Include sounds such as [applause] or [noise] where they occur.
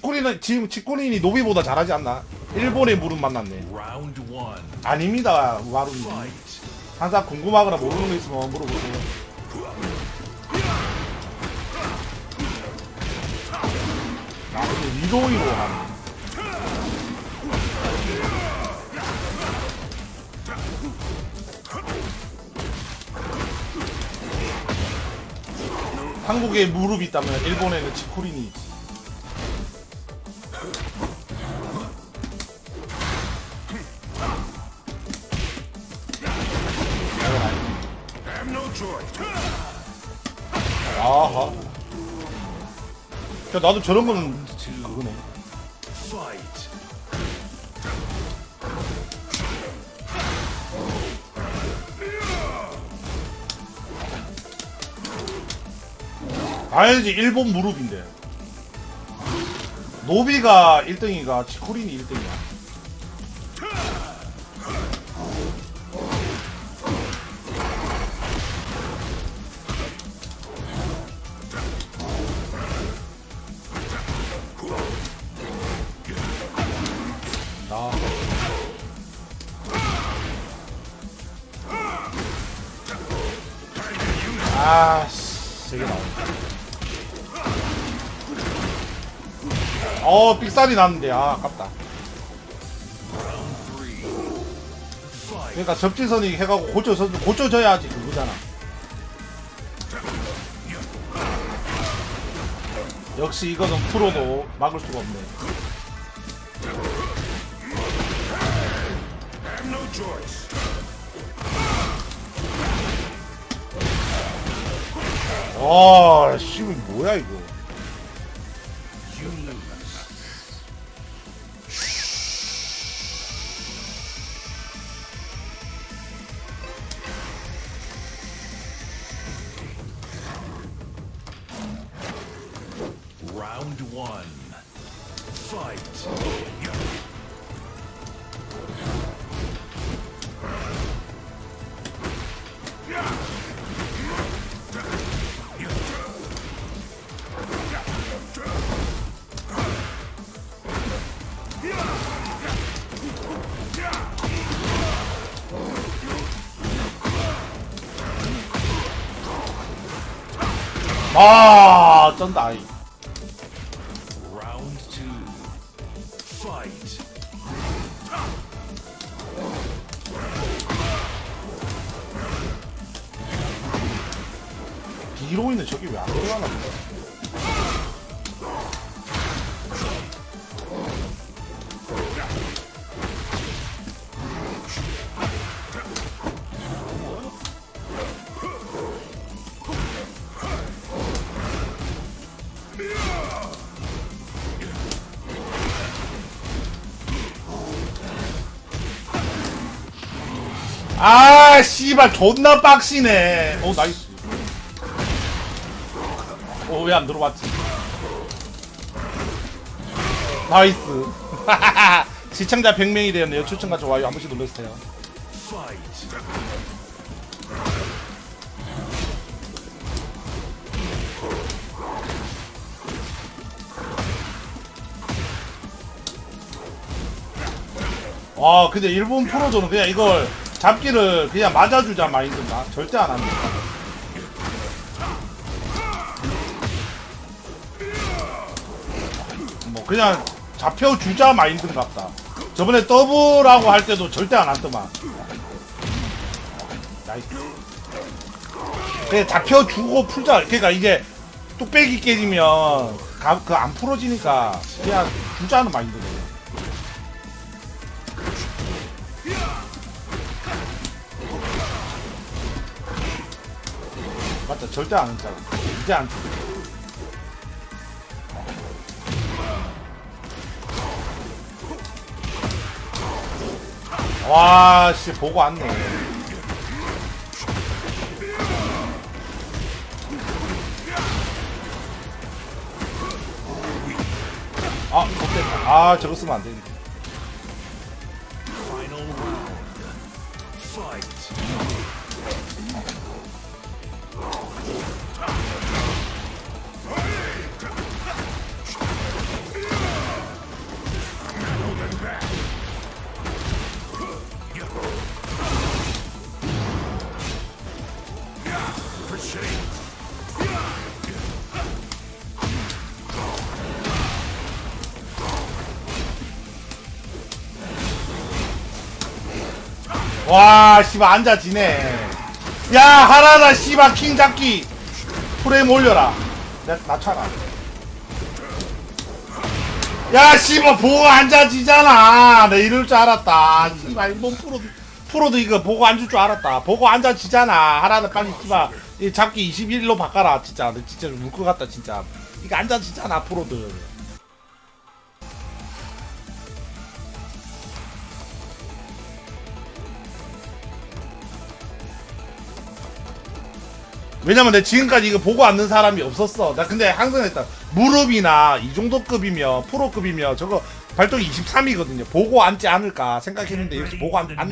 치코리는 지금 치코린이 노비보다 잘하지 않나? 일본의 무릎 만났네. 아닙니다, 마루님. Fight. 항상 궁금하거나 모르는 거 있으면 물어보세요. 아, 근데 위도위로 하네. 한국에 무릎이 있다면 일본에는 치코린이 있지. 아하. 야, 나도 저런 거는 그거네. Fight. 알지, 일본 무릎인데. 노비가 1등이가 치코린이 1등이야. 아, 씨, 되게 나오네. 어, 삑살이 났는데, 아, 아깝다. 그러니까 접지선이 해가고 고쳐서, 고쳐져야지, 그거잖아. 역시 이거는 프로도 막을 수가 없네. Have no choice. 와, 씨, 이거 뭐야, 이거. You lose. Round one. Fight. 아, 쩐다, 이. Round two. Fight. 뒤로 있는 저기 왜 안 들어가나 보다. 아, 씨발, 존나 빡시네. 오, 나이스. 오, 왜 안 들어왔지? 나이스. [laughs] 시청자 100명이 되었네요. 추천과 좋아요 한 번씩 눌러주세요. 와, 근데 일본 프로들은 그냥 이걸 잡기를 그냥 맞아주자 마인드인가? 절대 안 합니다. 뭐, 그냥 잡혀주자 마인드인 같다. 저번에 더블하고 할 때도 절대 안 왔더만. 나이스. 그냥 잡혀주고 풀자. 그러니까 이게 뚝배기 깨지면 그 안 풀어지니까 그냥 주자는 마인드네. 맞다 절대 안 했잖아 이제 안 와, 씨, 보고 왔네. 아, 못됐다. 아, 저거 쓰면 안 되는데. 와, 씨발, 앉아지네. 야, 하라다, 씨발, 킹 잡기. 프레임 올려라. 나, 낮춰라. 야, 씨발, 보고 앉아지잖아. 내 이럴 줄 알았다. 씨발, 몸 풀어. 프로도 이거 보고 앉을 줄 알았다 보고 앉아지잖아 하라다 빨리 씨발 이 잡기 21로 바꿔라 진짜 내 진짜 울것 같다 진짜 이거 앉아지잖아 프로들 왜냐면 내 지금까지 이거 보고 앉는 사람이 없었어. 나 근데 항상 했다. 무릎이나 이 정도 급이면 프로급이면 저거 발동 23이거든요. 보고 앉지 않을까 생각했는데 역시 보고 안, 안